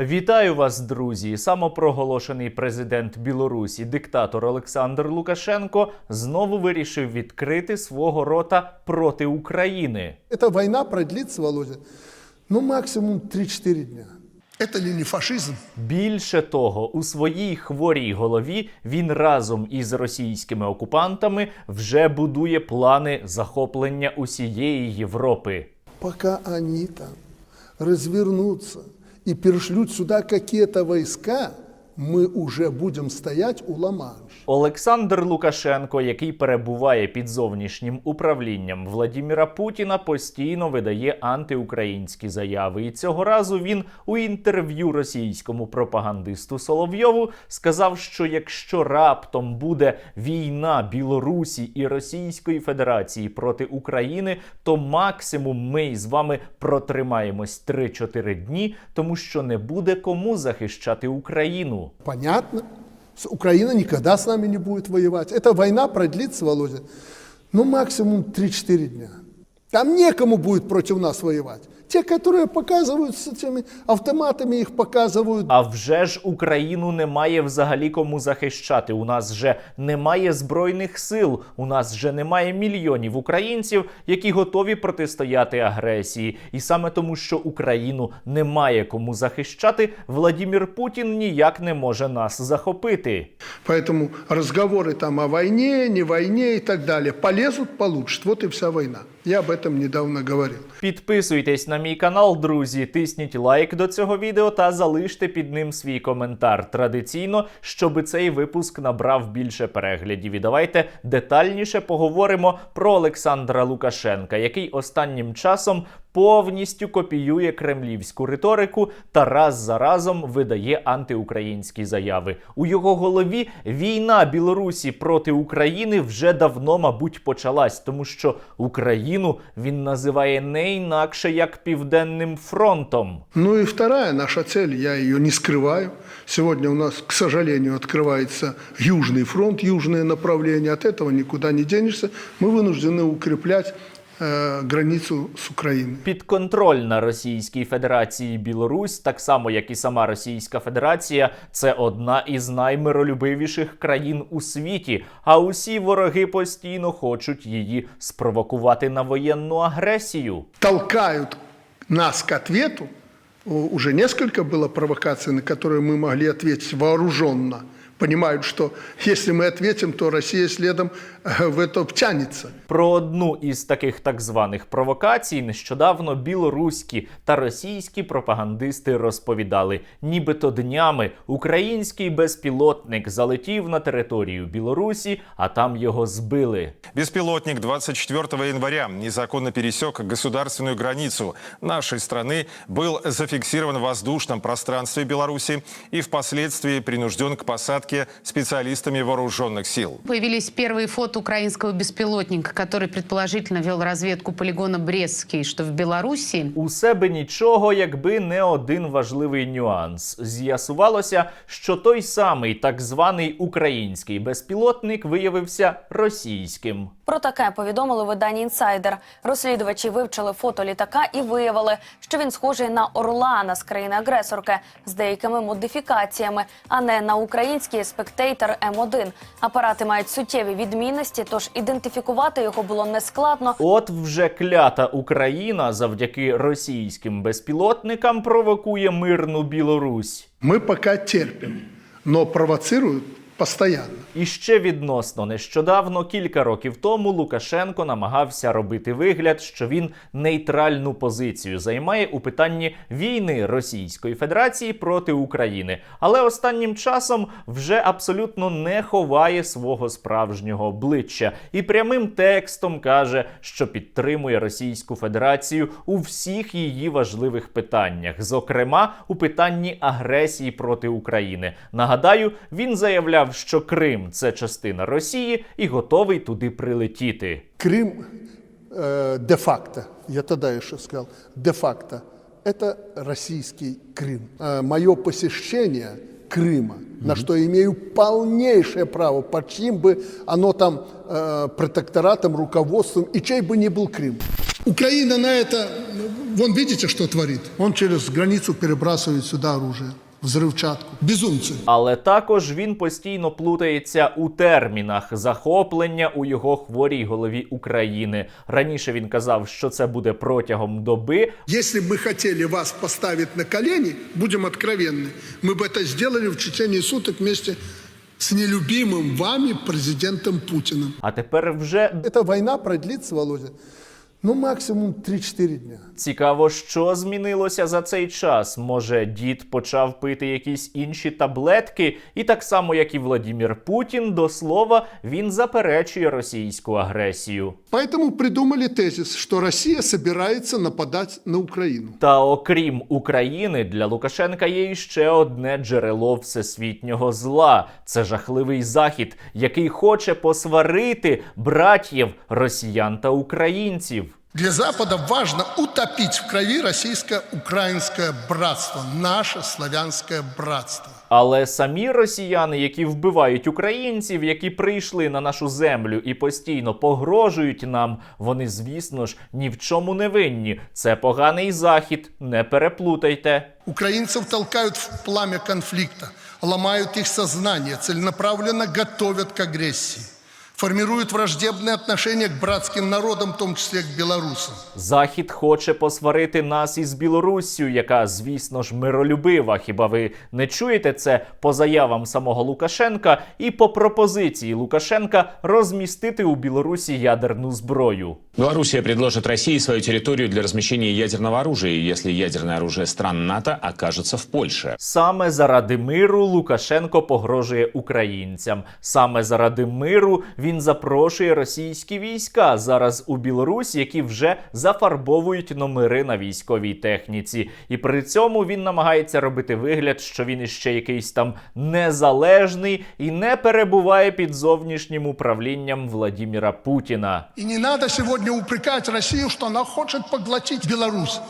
Вітаю вас, друзі! Самопроголошений президент Білорусі, диктатор Олександр Лукашенко, знову вирішив відкрити свого рота проти України. Эта война продлится, Володя, ну максимум 3-4 дня. Это ли не фашизм? Більше того, у своїй хворій голові він разом із російськими окупантами вже будує плани захоплення усієї Європи. Пока они там развернутся и перешлют сюда какие-то войска, мы уже будем стоять у ла Олександр Лукашенко, який перебуває під зовнішнім управлінням Владіміра Путіна, постійно видає антиукраїнські заяви. І цього разу він у інтерв'ю російському пропагандисту Соловйову сказав, що якщо раптом буде війна Білорусі і Російської Федерації проти України, то максимум ми з вами протримаємось 3-4 дні, тому що не буде кому захищати Україну. Понятно? С- Украина никогда с нами не будет воевать. Эта война продлится, Володя, ну максимум 3-4 дня. Там некому будет против нас воевать. Те, которые показывают с этими автоматами, их показывают А вже ж Україну немає взагалі кому захищати. У нас же немає збройних сил. У нас же немає мільйонів українців, які готові протистояти агресії. І саме тому, що Україну немає кому захищати, Владімір Путін ніяк не може нас захопити. Поэтому разговоры там о войне, не войне и так далее полезут, получат. Вот и вся война. Я об этом недавно говорил. Підписуйтесь на мій канал, друзі, тисніть лайк до цього відео та залиште під ним свій коментар. Традиційно, щоб цей випуск набрав більше переглядів. І давайте детальніше поговоримо про Олександра Лукашенка, який останнім часом повністю копіює кремлівську риторику та раз за разом видає антиукраїнські заяви. У його голові війна Білорусі проти України вже давно, мабуть, почалась, тому що Україну він називає не інакше як Південним фронтом. Ну и вторая наша цель, я ее не скрываю. Сегодня у нас, к сожалению, открывается Южный фронт, южное направление. От этого никуда не денешься. Мы вынуждены укреплять э, границу с Украиной. Підконтрольна Російській Федерації Білорусь, так само як і сама Російська Федерація, це одна із наймиролюбивіших країн у світі. А усі вороги постійно хочуть її спровокувати на воєнну агресію. толкают нас к ответу. О, Уже несколько было провокаций, на которые мы могли ответить вооруженно. Понимают, что если мы ответим, то Россия следом э, в это втянется. Про одну із таких так званих провокацій нещодавно білоруські та російські пропагандисти розповідали, нібито днями український безпілотник залетів на територію Білорусі, а там його збили. Беспилотник 24 января незаконно пересек государственную границу нашей страны, был зафиксирован в воздушном пространстве Беларуси и впоследствии принужден к посадке специалистами вооруженных сил. Появились первые фото украинского беспилотника, который предположительно вел разведку полигона Брестский, что в Беларуси. У себе нічого, якби не один важливий нюанс. З'ясувалося, що той самий так званий український безпілотник виявився російським. Про таке повідомили видання інсайдер. Розслідувачі вивчили фото літака і виявили, що він схожий на Орлана з країни-агресорки з деякими модифікаціями, а не на український спектейтер М1. Апарати мають суттєві відмінності, тож ідентифікувати його було нескладно. От вже клята Україна завдяки російським безпілотникам провокує мирну Білорусь. Мы пока терпим, но провоцируют постоянно. І ще відносно нещодавно, кілька років тому, Лукашенко намагався робити вигляд, що він нейтральну позицію займає у питанні війни Російської Федерації проти України. Але останнім часом вже абсолютно не ховає свого справжнього обличчя і прямим текстом каже, що підтримує Російську Федерацію у всіх її важливих питаннях, зокрема у питанні агресії проти України. Нагадаю, він заявляв, що Крим це частина Росії і готовий туди прилетіти. Крым э, де-факто, я тогда еще сказал, де-факто, это российский Крым. Э, мое посещение Крыма, на что я имею полнейшее право, под чьим бы оно там э, протекторатом, руководством, и чей бы ни был Крым. Украина на это вон видите, что творит? Он через границу перебрасывает сюда оружие, взрывчатку. Безумцы. Але також він постійно плутається у термінах захоплення у його хворій голові України. Раніше він казав, що це буде протягом доби. Если бы мы хотели вас поставить на колени, будем откровенны, мы бы это сделали в течение суток вместе с нелюбимым вами президентом Путиным. А тепер вже Эта война продлится, Володя, ну максимум 3-4 дня. цікаво, що змінилося за цей час. Може, дід почав пити якісь інші таблетки, і так само, як і Владімір Путін, до слова, він заперечує російську агресію. Поэтому придумали тезис, что Россия собирается нападать на Украину. Та окрім України, для Лукашенка є іще одне джерело всесвітнього зла. Це жахливий захід, який хоче посварити братів росіян та українців. Для Запада важно утопить в крови российско-украинское братство, наше славянское братство. Але самі росіяни, які вбивають українців, які прийшли на нашу землю і постійно погрожують нам, вони, звісно ж, ні в чому не винні. Це поганий захід, не переплутайте. Украинцев толкают в пламя конфликта, ломают их сознание, целенаправленно готовят к агрессии, формируют враждебные отношения к братским народам, в том числе к белорусам. Захід хоче посварити нас із Білоруссю, яка, звісно ж, миролюбива. Хіба ви не чуєте це по заявам самого Лукашенка і по пропозиції Лукашенка розмістити у Білорусі ядерну зброю? Белоруссия предложит России свою территорию для размещения ядерного оружия, если ядерное оружие стран НАТО окажется в Польше. Саме заради миру Лукашенко погрожує українцям. Саме заради миру він запрошує російські війська зараз у Білорусь, які вже зафарбовують номери на військовій техніці. І при цьому він намагається робити вигляд, що він іще якийсь там незалежний і не перебуває під зовнішнім управлінням Владіміра Путіна. И не надо сегодня упрекать Россию, что она хочет поглотить Беларусь.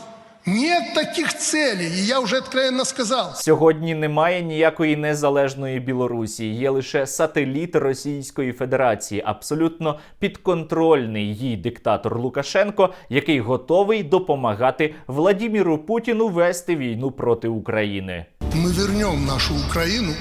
Нет таких целей, и я уже откровенно сказал. Сьогодні немає ніякої незалежної Білорусі. Є лише сателіт Російської Федерації, абсолютно підконтрольний їй диктатор Лукашенко, який готовий допомагати Владіміру Путіну вести війну проти України. Мы вернем нашу Украину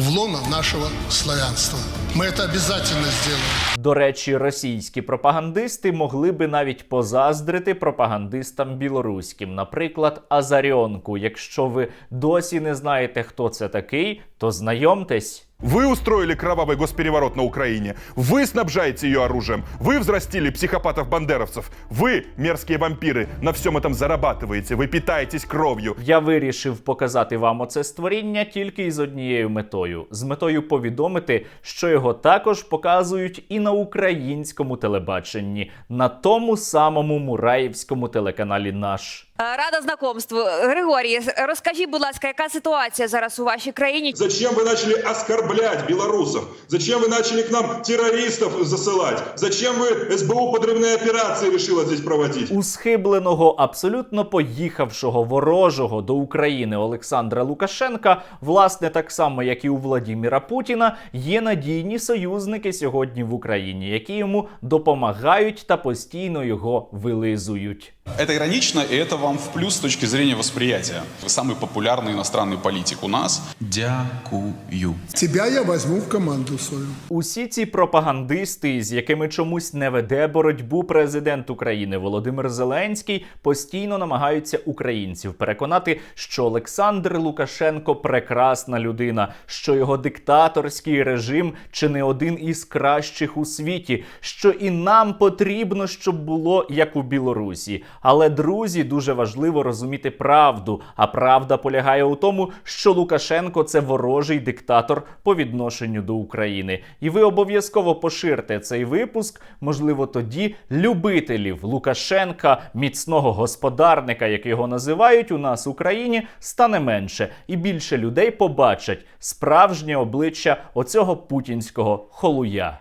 в лоно нашего славянства. Ми це обязательно сделаем. До речі, російські пропагандисти могли би навіть позаздрити пропагандистам білоруським, наприклад, Азаріонку. Якщо ви досі не знаєте, хто це такий, то знайомтесь. Вы устроили кровавый госпереворот на Украине. Вы снабжаете ее оружием. Вы взрастили психопатов-бандеровцев. Вы, мерзкие вампиры, на всем этом зарабатываете. Вы питаетесь кровью. Я вирішив показати вам оце створіння тільки із однією метою: з метою повідомити, що його також показують і на українському телебаченні, на тому самому мураївському телеканалі Наш. Е, Рада знакомству. Григорій, розкажіть, будь ласка, яка ситуація зараз у вашій країні? Зачем вы начали оскорблять белорусов? Зачем вы начали к нам террористов засылать? Зачем вы СБУ подрывные операции решила здесь проводить? У схибленого, абсолютно поїхавшого ворожого до України Олександра Лукашенка, власне, так само як і у Владіміра Путіна, є надійні союзники сьогодні в Україні, які йому допомагають та постійно його вилизують. Это иронично, и это вам в плюс с точки зрения восприятия. Вы самый популярный иностранный политик у нас. Дякую. Тебя я возьму в команду свою. Усі ці пропагандисти, з якими чомусь не веде боротьбу президент України Володимир Зеленський, постійно намагаються українців переконати, що Олександр Лукашенко прекрасна людина, що його диктаторський режим чи не один із кращих у світі, що і нам потрібно, щоб було як у Білорусі. Але друзі, дуже важливо розуміти правду. А правда полягає у тому, що Лукашенко це ворожий диктатор по відношенню до України. І ви обов'язково поширте цей випуск. Можливо, тоді любителів Лукашенка, міцного господарника, як його називають у нас в Україні, стане менше, і більше людей побачать справжнє обличчя оцього путінського холуя.